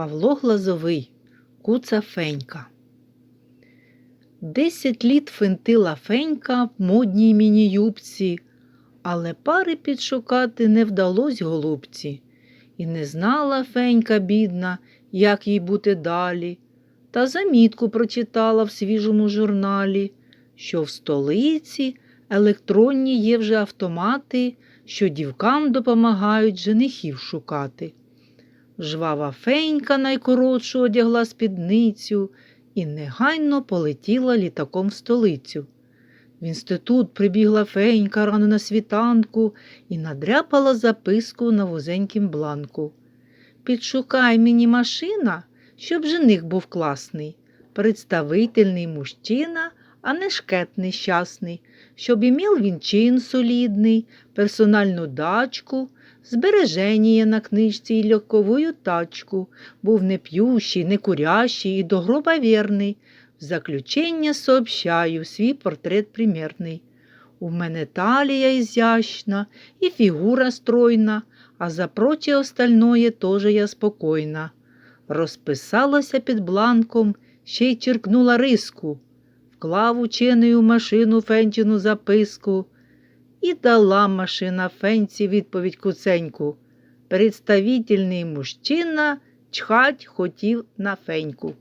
Павло Глазовий, куца Фенька. Десять літ фентила Фенька в модній міні-юбці, але пари підшукати не вдалось голубці. І не знала Фенька, бідна, як їй бути далі. Та замітку прочитала в свіжому журналі, що в столиці електронні є вже автомати, що дівкам допомагають женихів шукати. Жвава фенька найкоротшу одягла спідницю і негайно полетіла літаком в столицю. В інститут прибігла фенька рано на світанку і надряпала записку на вузенькім бланку. Підшукай мені машина, щоб жених був класний, представительний мужчина, а не шкет нещасний, щоб імів він чин солідний, персональну дачку, збереження на книжці і легковую тачку, був не п'ющий, не курящий і до гроба вірний. В заключення сообщаю свій портрет примірний. У мене талія ізящна і фігура стройна, а за проче остальное тоже я спокійна. Розписалася під бланком, ще й черкнула риску, вклав учений у машину фенчину записку і дала машина фенці відповідь куценьку. Представительний мужчина чхать хотів на феньку.